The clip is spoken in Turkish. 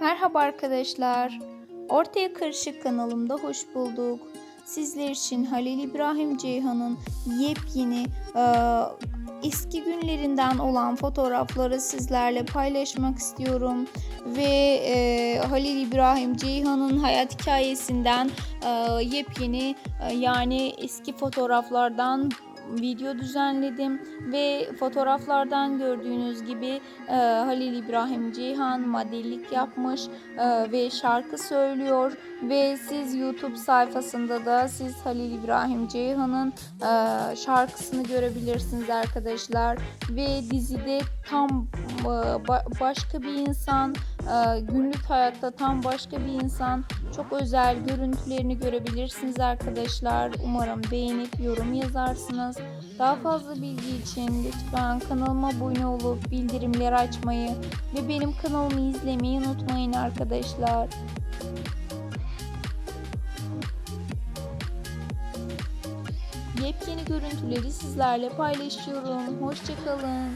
Merhaba arkadaşlar. Ortaya Karışık kanalımda hoş bulduk. Sizler için Halil İbrahim Ceyhan'ın yepyeni e, eski günlerinden olan fotoğrafları sizlerle paylaşmak istiyorum. Ve e, Halil İbrahim Ceyhan'ın hayat hikayesinden e, yepyeni e, yani eski fotoğraflardan video düzenledim ve fotoğraflardan gördüğünüz gibi e, Halil İbrahim Ceyhan modellik yapmış e, ve şarkı söylüyor ve siz YouTube sayfasında da siz Halil İbrahim Ceyhan'ın e, şarkısını görebilirsiniz arkadaşlar. Ve dizide tam e, ba- başka bir insan günlük hayatta tam başka bir insan çok özel görüntülerini görebilirsiniz arkadaşlar umarım beğenip yorum yazarsınız daha fazla bilgi için lütfen kanalıma abone olup bildirimleri açmayı ve benim kanalımı izlemeyi unutmayın arkadaşlar. Yepyeni görüntüleri sizlerle paylaşıyorum. Hoşçakalın.